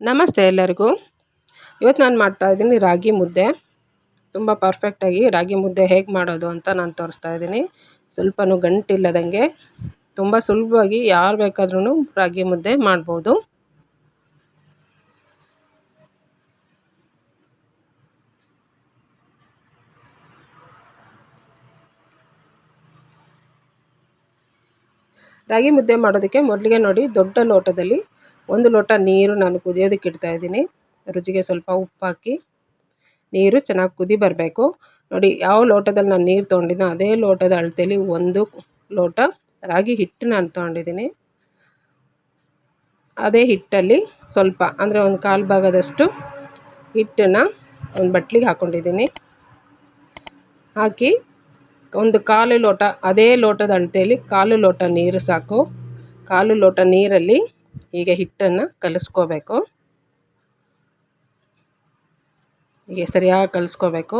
ನಮಸ್ತೆ ಎಲ್ಲರಿಗೂ. ಇವತ್ತು ನಾನು ಮಾಡ್ತಾಯಿದ್ದೀನಿ ರಾಗಿ ಮುದ್ದೆ. ತುಂಬ ಪರ್ಫೆಕ್ಟಾಗಿ ರಾಗಿ ಮುದ್ದೆ ಹೇಗೆ ಮಾಡೋದು ಅಂತ ನಾನು ತೋರಿಸ್ತಾ ಇದ್ದೀನಿ. ಸ್ವಲ್ಪನೂ ಗಂಟಿಲ್ಲದಂಗೆ. ತುಂಬ ಸುಲಭವಾಗಿ ಯಾರು ಬೇಕಾದ್ರೂ ರಾಗಿ ಮುದ್ದೆ ಮಾಡ್ಬೋದು. ರಾಗಿ ಮುದ್ದೆ ಮಾಡೋದಕ್ಕೆ ಮೊದಲಿಗೆ ನೋಡಿ ದೊಡ್ಡ ಲೋಟದಲ್ಲಿ ಒಂದು ಲೋಟ ನೀರು ನಾನು ಕುದಿಯೋದಕ್ಕೆ ಇಡ್ತಾ ಇದ್ದೀನಿ. ರುಚಿಗೆ ಸ್ವಲ್ಪ ಉಪ್ಪು ಹಾಕಿ. ನೀರು ಚೆನ್ನಾಗಿ ಕುದಿ ಬರಬೇಕು. ನೋಡಿ, ಯಾವ ಲೋಟದಲ್ಲಿ ನಾನು ನೀರು ತೊಗೊಂಡಿದ್ದೆನೋ ಅದೇ ಲೋಟದ ಅಳತೆಯಲ್ಲಿ ಒಂದು ಲೋಟ ರಾಗಿ ಹಿಟ್ಟು ನಾನು ತೊಗೊಂಡಿದ್ದೀನಿ. ಅದೇ ಹಿಟ್ಟಲ್ಲಿ ಸ್ವಲ್ಪ, ಅಂದರೆ ಒಂದು ಕಾಲು ಭಾಗದಷ್ಟು ಹಿಟ್ಟನ್ನು ಒಂದು ಬಟ್ಲಿಗೆ ಹಾಕ್ಕೊಂಡಿದ್ದೀನಿ ಹಾಕಿ ಒಂದು ಕಾಲು ಲೋಟ, ಅದೇ ಲೋಟದ ಅಳತೆಯಲ್ಲಿ ಕಾಲು ಲೋಟ ನೀರು ಸಾಕು. ಕಾಲು ಲೋಟ ನೀರಲ್ಲಿ ಹೀಗೆ ಹಿಟ್ಟನ್ನು ಕಲಿಸ್ಕೋಬೇಕು. ಹೀಗೆ ಸರಿಯಾಗಿ ಕಲಿಸ್ಕೋಬೇಕು.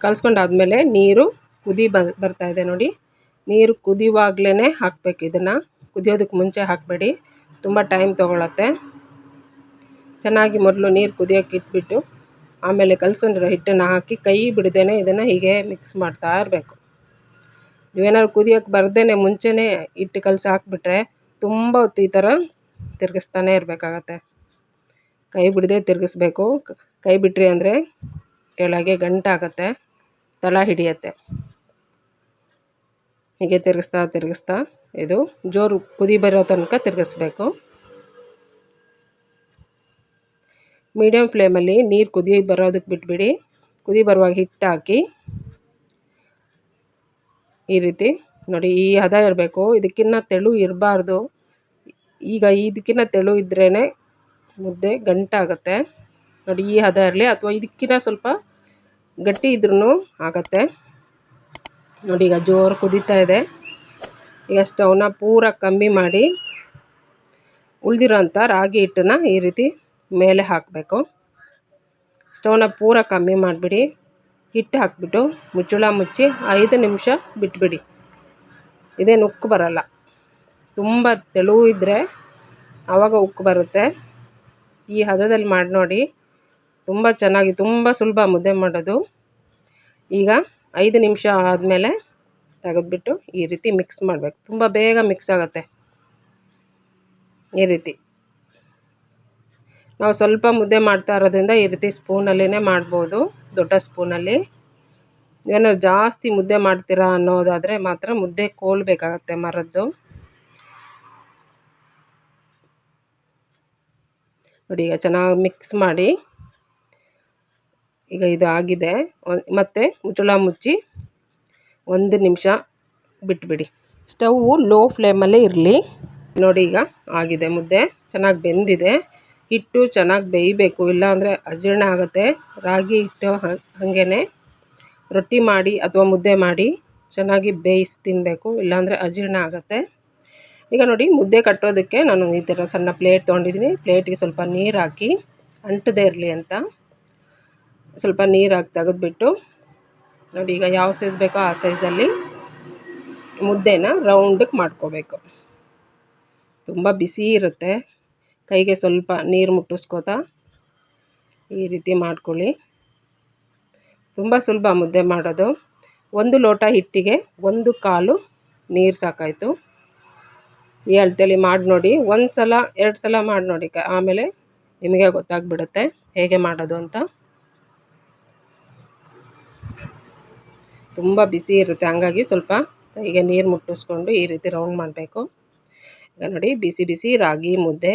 ಕಲಿಸ್ಕೊಂಡಾದ್ಮೇಲೆ ನೀರು ಕುದಿ ಬರ್ತಾ ಇದೆ ನೋಡಿ. ನೀರು ಕುದಿಯುವಾಗಲೇ ಹಾಕಬೇಕು ಇದನ್ನು. ಕುದಿಯೋದಕ್ಕೆ ಮುಂಚೆ ಹಾಕಬೇಡಿ. ತುಂಬ ಟೈಮ್ ತೊಗೊಳತ್ತೆ. ಚೆನ್ನಾಗಿ ಮೊದಲು ನೀರು ಕುದಿಯೋಕ್ಕೆ ಇಟ್ಬಿಟ್ಟು ಆಮೇಲೆ ಕಲಿಸ್ಕೊಂಡಿರೋ ಹಿಟ್ಟನ್ನು ಹಾಕಿ ಕೈ ಬಿಡ್ದೇನೆ ಇದನ್ನು ಹೀಗೆ ಮಿಕ್ಸ್ ಮಾಡ್ತಾ ಇರಬೇಕು. ನೀವೇನಾದ್ರು ಕುದಿಯೋಕ್ಕೆ ಬರ್ದೇ ಮುಂಚೆಯೇ ಹಿಟ್ಟು ಕಲಸಿ ಹಾಕಿಬಿಟ್ರೆ ತುಂಬ ಹೊತ್ತು ಈ ಥರ ತಿರುಗಿಸ್ತಾನೆ ಇರಬೇಕಾಗತ್ತೆ. ಕೈ ಬಿಡದೆ ತಿರುಗಿಸ್ಬೇಕು. ಕೈ ಬಿಟ್ರಿ ಅಂದರೆ ಕೆಳಗೆ ಗಂಟಾಗತ್ತೆ ತಳ ಹಿಡಿಯತ್ತೆ. ಹೀಗೆ ತಿರುಗಿಸ್ತಾ ತಿರುಗಿಸ್ತಾ ಇದು ಜೋರು ಕುದಿ ಬರೋ ತನಕ ತಿರುಗಿಸ್ಬೇಕು. ಮೀಡಿಯಮ್ ಫ್ಲೇಮಲ್ಲಿ ನೀರು ಕುದಿ ಬರೋದಕ್ಕೆ ಬಿಟ್ಬಿಡಿ. ಕುದಿ ಬರುವಾಗ ಹಿಟ್ಟು ಹಾಕಿ ಈ ರೀತಿ. ನೋಡಿ, ಈ ಹದ ಇರಬೇಕು. ಇದಕ್ಕಿನ್ನ ತೆಳು ಇರಬಾರ್ದು. ಈಗ ಇದಕ್ಕಿನ್ನ ತೆಳು ಇದ್ರೇ ಮುದ್ದೆ ಗಂಟಾಗುತ್ತೆ ನೋಡಿ, ಈ ಹದ ಇರಲಿ. ಅಥವಾ ಇದಕ್ಕಿನ್ನ ಸ್ವಲ್ಪ ಗಟ್ಟಿ ಇದ್ರೂ ಆಗತ್ತೆ. ನೋಡಿ, ಈಗ ಜೋರು ಕುದೀತಾ ಇದೆ. ಈಗ ಸ್ಟವ್ನ ಪೂರ ಕಮ್ಮಿ ಮಾಡಿ ಉಳಿದಿರೋಂಥ ರಾಗಿ ಹಿಟ್ಟನ್ನ ಈ ರೀತಿ ಮೇಲೆ ಹಾಕಬೇಕು. ಸ್ಟವ್ನ ಪೂರ ಕಮ್ಮಿ ಮಾಡಿಬಿಡಿ. ಹಿಟ್ಟು ಹಾಕ್ಬಿಟ್ಟು ಮುಚ್ಚಳ ಮುಚ್ಚಿ ಐದು ನಿಮಿಷ ಬಿಟ್ಬಿಡಿ. ಇದೇನು ಉಕ್ಕು ಬರಲ್ಲ. ತುಂಬ ತೆಳು ಇದ್ದರೆ ಆವಾಗ ಉಕ್ಕು ಬರುತ್ತೆ. ಈ ಹದದಲ್ಲಿ ಮಾಡಿ ನೋಡಿ. ತುಂಬ ಚೆನ್ನಾಗಿ, ತುಂಬ ಸುಲಭ ಮುದ್ದೆ ಮಾಡೋದು. ಈಗ ಐದು ನಿಮಿಷ ಆದಮೇಲೆ ತೆಗೆದ್ಬಿಟ್ಟು ಈ ರೀತಿ ಮಿಕ್ಸ್ ಮಾಡಬೇಕು. ತುಂಬ ಬೇಗ ಮಿಕ್ಸ್ ಆಗುತ್ತೆ. ಈ ರೀತಿ. ನಾವು ಸ್ವಲ್ಪ ಮುದ್ದೆ ಮಾಡ್ತಾ ಇರೋದ್ರಿಂದ ಈ ರೀತಿ ಸ್ಪೂನಲ್ಲಿಯೇ ಮಾಡ್ಬೋದು. ದೊಡ್ಡ ಸ್ಪೂನಲ್ಲಿ. ಏನೋ ಜಾಸ್ತಿ ಮುದ್ದೆ ಮಾಡ್ತೀರಾ ಅನ್ನೋದಾದರೆ ಮಾತ್ರ ಮುದ್ದೆ ಕೋಲ್ಬೇಕಾಗತ್ತೆ ಮರದ್ದು. ನೋಡಿ, ಈಗ ಚೆನ್ನಾಗಿ ಮಿಕ್ಸ್ ಮಾಡಿ. ಈಗ ಇದು ಆಗಿದೆ. ಮತ್ತು ಮುಚ್ಚಳ ಮುಚ್ಚಿ ಒಂದು ನಿಮಿಷ ಬಿಟ್ಬಿಡಿ. ಸ್ಟವ್ವು ಲೋ ಫ್ಲೇಮಲ್ಲೇ ಇರಲಿ. ನೋಡಿ, ಈಗ ಆಗಿದೆ ಮುದ್ದೆ. ಚೆನ್ನಾಗಿ ಬೆಂದಿದೆ. ಹಿಟ್ಟು ಚೆನ್ನಾಗಿ ಬೇಯಬೇಕು. ಇಲ್ಲಾಂದರೆ ಅಜೀರ್ಣ ಆಗುತ್ತೆ. ರಾಗಿ ಹಿಟ್ಟು ಹಾಗೇನೆ. ರೊಟ್ಟಿ ಮಾಡಿ ಅಥವಾ ಮುದ್ದೆ ಮಾಡಿ ಚೆನ್ನಾಗಿ ಬೇಯಿಸಿ ತಿನ್ನಬೇಕು ಇಲ್ಲಾಂದರೆ ಅಜೀರ್ಣ ಆಗುತ್ತೆ. ಈಗ ನೋಡಿ, ಮುದ್ದೆ ಕಟ್ಟೋದಕ್ಕೆ ನಾನು ಈ ಥರ ಸಣ್ಣ ಪ್ಲೇಟ್ ತೊಗೊಂಡಿದ್ದೀನಿ. ಪ್ಲೇಟಿಗೆ ಸ್ವಲ್ಪ ನೀರು ಹಾಕಿ ಅಂಟದೇ ಇರಲಿ ಅಂತ. ಸ್ವಲ್ಪ ನೀರು ಹಾಕಿ ತೆಗೆದ್ಬಿಟ್ಟು ನೋಡಿ, ಈಗ ಯಾವ ಸೈಜ್ ಬೇಕೋ ಆ ಸೈಜಲ್ಲಿ ಮುದ್ದೆನ ರೌಂಡಕ್ಕೆ ಮಾಡ್ಕೋಬೇಕು. ತುಂಬ ಬಿಸಿ ಇರುತ್ತೆ. ಕೈಗೆ ಸ್ವಲ್ಪ ನೀರು ಮುಟ್ಟಿಸ್ಕೋತಾ ಈ ರೀತಿ ಮಾಡ್ಕೊಳ್ಳಿ. ತುಂಬ ಸುಲಭ ಮುದ್ದೆ ಮಾಡೋದು. ಒಂದು ಲೋಟ ಹಿಟ್ಟಿಗೆ ಒಂದು ಕಾಲು ನೀರು ಸಾಕಾಯಿತು. ಈ ಅಳತೆಯಲ್ಲಿ ಮಾಡಿ ನೋಡಿ, ಒಂದು ಸಲ, ಎರಡು ಸಲ ಮಾಡಿ ನೋಡಿ ಆಮೇಲೆ ನಿಮಗೆ ಗೊತ್ತಾಗ್ಬಿಡುತ್ತೆ ಹೇಗೆ ಮಾಡೋದು ಅಂತ. ತುಂಬ ಬಿಸಿ ಇರುತ್ತೆ, ಹಂಗಾಗಿ ಸ್ವಲ್ಪ ಕೈಗೆ ನೀರು ಮುಟ್ಟಿಸ್ಕೊಂಡು ಈ ರೀತಿ ರೌಂಡ್ ಮಾಡಬೇಕು. ಈಗ ನೋಡಿ, ಬಿಸಿ ಬಿಸಿ ರಾಗಿ ಮುದ್ದೆ